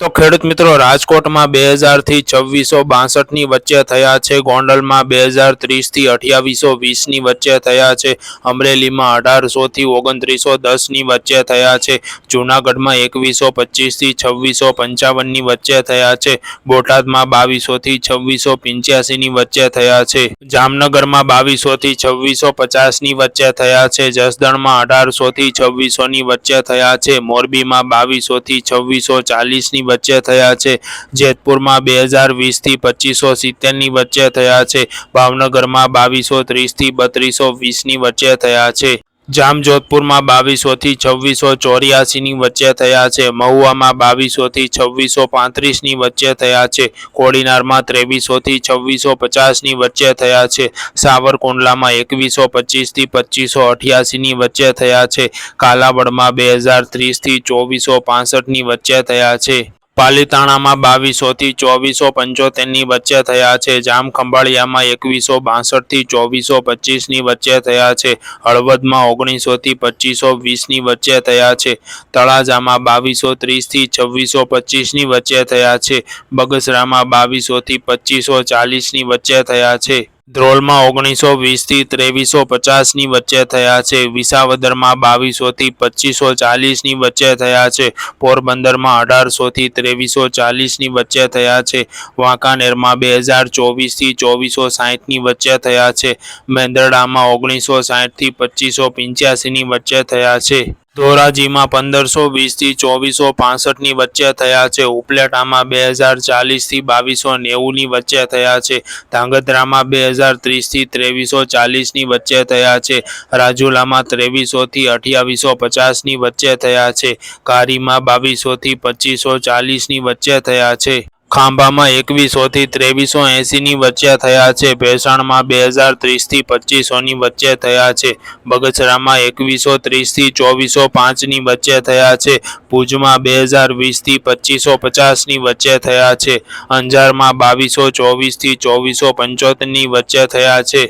તો ખેડૂત મિત્રો, રાજકોટમાં બે હજારથી છવ્વીસો બાસઠની વચ્ચે થયા છે. ગોંડલમાં બે હજાર ત્રીસથી અઠ્યાવીસો વીસની વચ્ચે થયા છે. અમરેલીમાં અઢારસોથી ઓગણત્રીસો દસની વચ્ચે થયા છે. જૂનાગઢમાં એકવીસો પચીસથી છવ્વીસો પંચાવનની વચ્ચે થયા છે. બોટાદમાં બાવીસોથી છવ્વીસો પંચ્યાસીની વચ્ચે થયા છે. જામનગરમાં બાવીસોથી છવ્વીસો પચાસની વચ્ચે થયા છે. જસદણમાં અઢારસોથી છવ્વીસોની વચ્ચે થયા છે. મોરબીમાં બાવીસોથી છવ્વીસો ચાલીસની વચ્ચે થયા છે. જેતપુરમાં બે હજાર વીસથી પચીસો સિત્તેરની વચ્ચે થયા છે. ભાવનગરમાં બાવીસો ત્રીસથી બત્રીસો વીસની વચ્ચે થયા છે. જામજોધપુરમાં બાવીસોથી છવ્વીસો ચોર્યાસીની વચ્ચે થયા છે. મહુવામાં બાવીસોથી છવ્વીસો પાંત્રીસની વચ્ચે થયા છે. કોડીનારમાં ત્રેવીસોથી છવ્વીસો પચાસની વચ્ચે થયા છે. સાવરકુંડલામાં એકવીસો પચીસથી પચીસો અઠ્યાસીની વચ્ચે થયા છે. કાલાવડમાં બે હજાર ત્રીસથી ચોવીસો પાસઠની વચ્ચે થયા છે. પાલીતાણામાં બાવીસોથી ચોવીસો પંચોતેરની વચ્ચે થયા છે. જામખંભાળિયામાં એકવીસો બાસઠથી ચોવીસો પચીસની વચ્ચે થયા છે. હળવદમાં ઓગણીસોથી પચીસો વીસની વચ્ચે થયા છે. તળાજામાં બાવીસો ત્રીસથી છવ્વીસો પચીસની વચ્ચે થયા છે. બગસરામાં બાવીસોથી પચીસો ચાલીસની વચ્ચે થયા છે. ધ્રોલમાં ઓગણીસો વીસથી ત્રેવીસો પચાસની વચ્ચે થયા છે. વિસાવદરમાં બાવીસોથી પચીસો ચાલીસની વચ્ચે થયા છે. પોરબંદરમાં અઢારસોથી ત્રેવીસો ચાલીસની વચ્ચે થયા છે. વાંકાનેરમાં બે હજાર ચોવીસથી ચોવીસો સાહીઠની વચ્ચે થયા છે. મેંદરડામાં ઓગણીસો સાહીઠથી પચીસો પંચ્યાસીની વચ્ચે થયા છે. ધોરાજીમાં પંદરસો વીસથી ચોવીસો પાસઠની વચ્ચે થયા છે. ઉપલેટામાં બે હજાર ચાલીસથી બાવીસો નેવુંની વચ્ચે થયા છે. ધાંગધ્રામાં બે હજાર ત્રીસથી ત્રેવીસો ચાલીસની વચ્ચે થયા છે. રાજુલામાં ત્રેવીસોથી અઠ્યાવીસો પચાસની વચ્ચે થયા છે. કારીમાં બાવીસોથી પચીસો ચાલીસની વચ્ચે થયા છે. ખાંભામાં એકવીસોથી ત્રેવીસો એંસીની વચ્ચે થયા છે. ભેસાણમાં બે હજાર ત્રીસથી પચીસોની વચ્ચે થયા છે. બગસરામાં એકવીસો ત્રીસથી ચોવીસો પાંચની વચ્ચે થયા છે. ભુજમાં બે હજાર વીસથી પચીસો પચાસની વચ્ચે થયા છે. અંજારમાં બાવીસો ચોવીસથી ચોવીસો પંચોતેરની વચ્ચે થયા છે.